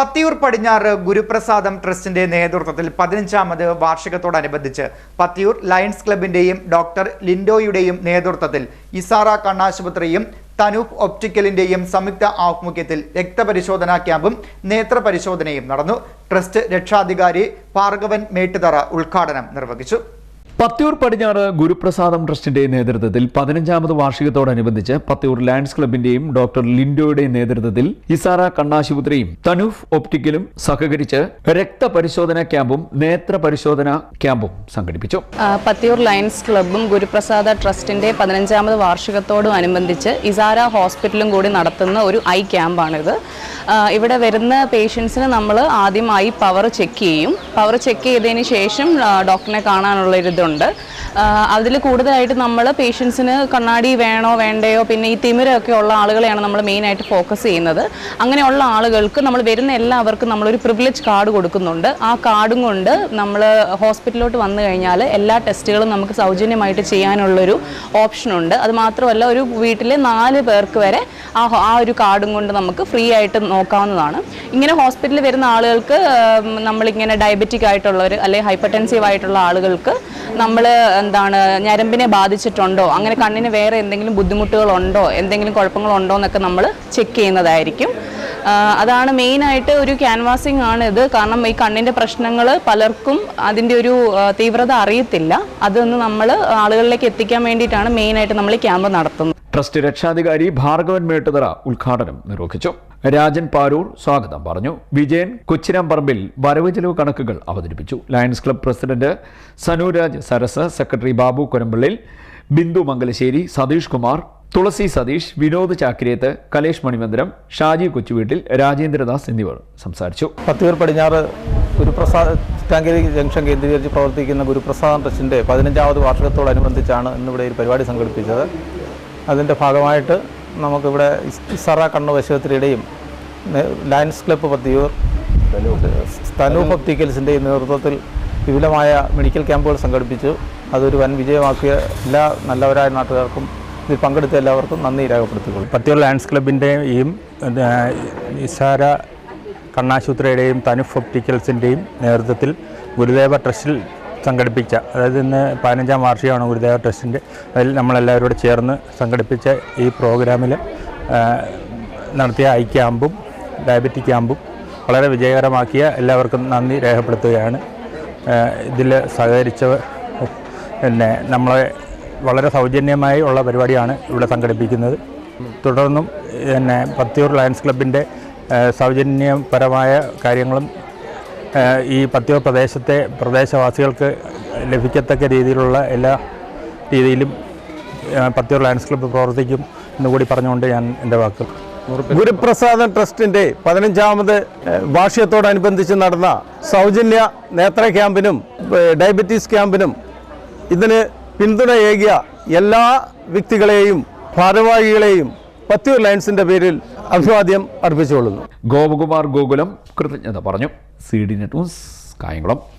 പത്തിയൂർ പടിഞ്ഞാറ് ഗുരുപ്രസാദം ട്രസ്റ്റിന്റെ നേതൃത്വത്തിൽ പതിനഞ്ചാമത് വാർഷികത്തോടനുബന്ധിച്ച് പത്തിയൂർ ലയൺസ് ക്ലബിന്റെയും ഡോക്ടർ ലിൻഡോയുടെയും നേതൃത്വത്തിൽ ഇസാറ കണ്ണാശുപത്രിയും തനൂപ് ഒപ്റ്റിക്കലിന്റെയും സംയുക്ത ആഭിമുഖ്യത്തിൽ രക്തപരിശോധനാ ക്യാമ്പും നേത്രപരിശോധനയും നടന്നു. ട്രസ്റ്റ് രക്ഷാധികാരി ഭാർഗവൻ മേട്ടുതറ ഉദ്ഘാടനം നിർവഹിച്ചു. പത്തിയൂർ പടിഞ്ഞാറ് ഗുരുപ്രസാദം ട്രസ്റ്റിന്റെ നേതൃത്വത്തിൽ പതിനഞ്ചാമത് വാർഷികത്തോടനുബന്ധിച്ച് പത്തിയൂർ ലാൻഡ്സ് ക്ലബിന്റെയും ഡോക്ടർ ലിൻഡോയുടെ നേതൃത്വത്തിൽ ഇസാറ കണ്ണാശുപത്രിയും തനൂഫ് ഒപ്റ്റിക്കലും സഹകരിച്ച് രക്തപരിശോധന ക്യാമ്പും നേത്ര പരിശോധന ക്യാമ്പും സംഘടിപ്പിച്ചു. പത്തിയൂർ ലയൻസ് ക്ലബും ഗുരുപ്രസാദ ട്രസ്റ്റിന്റെ പതിനഞ്ചാമത് വാർഷികത്തോടും അനുബന്ധിച്ച് ഇസാര ഹോസ്പിറ്റലും കൂടി നടത്തുന്ന ഒരു ഐ ക്യാമ്പാണിത്. ഇവിടെ വരുന്ന പേഷ്യൻസിന് നമ്മൾ ആദ്യമായി പവർ ചെക്ക് ചെയ്യും. പവർ ചെക്ക് ചെയ്തതിന് ശേഷം ഡോക്ടറിനെ കാണാനുള്ള ഒരു ഇതുണ്ട് അതിൽ കൂടുതലായിട്ട് നമ്മൾ പേഷ്യൻസിന് കണ്ണാടി വേണോ വേണ്ടയോ പിന്നെ ഈ തിമിരമൊക്കെ ഉള്ള ആളുകളെയാണ് നമ്മൾ മെയിനായിട്ട് ഫോക്കസ് ചെയ്യുന്നത്. അങ്ങനെയുള്ള ആളുകൾക്ക് നമ്മൾ വരുന്ന എല്ലാവർക്കും നമ്മളൊരു പ്രിവിലേജ് കാർഡ് കൊടുക്കുന്നുണ്ട്. ആ കാർഡും കൊണ്ട് നമ്മൾ ഹോസ്പിറ്റലിലോട്ട് വന്നു കഴിഞ്ഞാൽ എല്ലാ ടെസ്റ്റുകളും നമുക്ക് സൗജന്യമായിട്ട് ചെയ്യാനുള്ളൊരു ഓപ്ഷനുണ്ട് അത് മാത്രമല്ല ഒരു വീട്ടിലെ നാല് പേർക്ക് വരെ ആ ആ ഒരു കാർഡും കൊണ്ട് നമുക്ക് ഫ്രീ ആയിട്ട് നോക്കാവുന്നതാണ്. ഇങ്ങനെ ഹോസ്പിറ്റലിൽ വരുന്ന ആളുകൾക്ക് നമ്മളിങ്ങനെ ഡയബറ്റിക് ആയിട്ടുള്ളവർ അല്ലെങ്കിൽ ഹൈപ്പർടെൻസീവ് ആയിട്ടുള്ള ആളുകൾക്ക് നമ്മൾ എന്താണ് ഞരമ്പിനെ ബാധിച്ചിട്ടുണ്ടോ? അങ്ങനെ കണ്ണിന് വേറെ എന്തെങ്കിലും ബുദ്ധിമുട്ടുകളുണ്ടോ? എന്തെങ്കിലും കുഴപ്പങ്ങളുണ്ടോ എന്നൊക്കെ നമ്മൾ ചെക്ക് ചെയ്യുന്നതായിരിക്കും. അതാണ് മെയിനായിട്ട് ഒരു ക്യാൻവാസിങ് ആണ് ഇത്. കാരണം ഈ കണ്ണിന്റെ പ്രശ്നങ്ങൾ പലർക്കും അതിന്റെ ഒരു തീവ്രത അറിയത്തില്ല. അതൊന്ന് നമ്മൾ ആളുകളിലേക്ക് എത്തിക്കാൻ വേണ്ടിയിട്ടാണ് മെയിനായിട്ട് നമ്മൾ ക്യാമ്പ് നടത്തുന്നത്. ട്രസ്റ്റ് രക്ഷാധികാരി ഭാർഗവൻ മേട്ടുതറ ഉദ്ഘാടനം നിർവഹിച്ചു. രാജൻ പാരൂർ സ്വാഗതം പറഞ്ഞു. വിജയൻ കൊച്ചിരാമ്പറമ്പിൽ വരവ് ചെലവ് കണക്കുകൾ അവതരിപ്പിച്ചു. Lions club president Sanuraj Saras secretary Babu Korampallil Bindu Mangalassery Satheesh Kumar Thulasi Satheesh Vinod Chakriyath Kalesh Manimandiram Shaji Kochuveettil Rajendradas എന്നിവർ സംസാരിച്ചു. പത്തിയൂർ പടിഞ്ഞാറ് ഗുരുപ്രസാദ് ചിറ്റാങ്കേരി ജംഗ്ഷൻ കേന്ദ്രീകരിച്ച് പ്രവർത്തിക്കുന്ന ഗുരുപ്രസാദ് ട്രസ്റ്റിന്റെ പതിനഞ്ചാമത് വാർഷികത്തോടനുബന്ധിച്ചാണ് ഇന്നിവിടെ ഒരു പരിപാടി സംഘടിപ്പിച്ചത്. അതിന്റെ ഭാഗമായിട്ട് നമുക്കിവിടെ ഇസ്- ഇസറ കണ്ണു നെ- ലയൺസ് ക്ലബ്ബ് പത്തിയൂർ തനൂഫ് ഒപ്റ്റിക്കൽസിന്റെ നേതൃത്വത്തിൽ വിപുലമായ മെഡിക്കൽ ക്യാമ്പുകൾ സംഘടിപ്പിച്ചു. അതൊരു വൻ വിജയമാക്കിയ എല്ലാ നല്ലവരായ നാട്ടുകാർക്കും ഇതിൽ പങ്കെടുത്ത എല്ലാവർക്കും നന്ദി രേഖപ്പെടുത്തിക്കൊള്ളു പത്തിയൂർ ലയൺസ് ക്ലബിന്റെയും നിസാര കണ്ണാശുപത്രിയുടെയും തനുഫ് ഒപ്റ്റിക്കൽസിന്റെയും നേതൃത്വത്തിൽ ഗുരുദേവ ട്രസ്റ്റിൽ സംഘടിപ്പിച്ച അതായത് ഇന്ന് പതിനഞ്ചാം വാർഷികമാണ് ഗുരുദേവ ട്രസ്റ്റിന്റെ അതിൽ നമ്മളെല്ലാവരോട് ചേർന്ന് സംഘടിപ്പിച്ച ഈ പ്രോഗ്രാമിൽ നടത്തിയ ഐ ക്യാമ്പും ഡയബറ്റിക് ക്യാമ്പും വളരെ വിജയകരമാക്കിയ എല്ലാവർക്കും നന്ദി രേഖപ്പെടുത്തുകയാണ്. ഇതിൽ സഹകരിച്ചവർ പിന്നെ നമ്മളെ വളരെ സൗജന്യമായി ഉള്ള പരിപാടിയാണ് ഇവിടെ സംഘടിപ്പിക്കുന്നത്. തുടർന്നും പിന്നെ പത്തിയൂർ ലയൺസ് ക്ലബിന്റെ സൗജന്യപരമായ കാര്യങ്ങളും ഈ പത്തിയൂർ പ്രദേശത്തെ പ്രദേശവാസികൾക്ക് ലഭിക്കത്തക്ക രീതിയിലുള്ള എല്ലാ രീതിയിലും പത്തിയൂർ ലയൺസ് ക്ലബ്ബ് പ്രവർത്തിക്കും എന്നുകൂടി പറഞ്ഞുകൊണ്ട് ഞാൻ എന്റെ വാക്കുകൾ ഗുരുപ്രസാദം ട്രസ്റ്റിന്റെ പതിനഞ്ചാമത് വാർഷികത്തോടനുബന്ധിച്ച് നടന്ന സൗജന്യ നേത്ര ക്യാമ്പിനും ഡയബറ്റീസ് ക്യാമ്പിനും ഇതിന് പിന്തുണയേകിയ എല്ലാ വ്യക്തികളെയും ഭാരവാഹികളെയും പത്തിയൂർ ലയൻസിന്റെ പേരിൽ അഭിവാദ്യം അർപ്പിച്ചുകൊള്ളുന്നു. ഗോപകുമാർ ഗോകുലം കൃതജ്ഞത പറഞ്ഞു. C D net news Kayamkulam.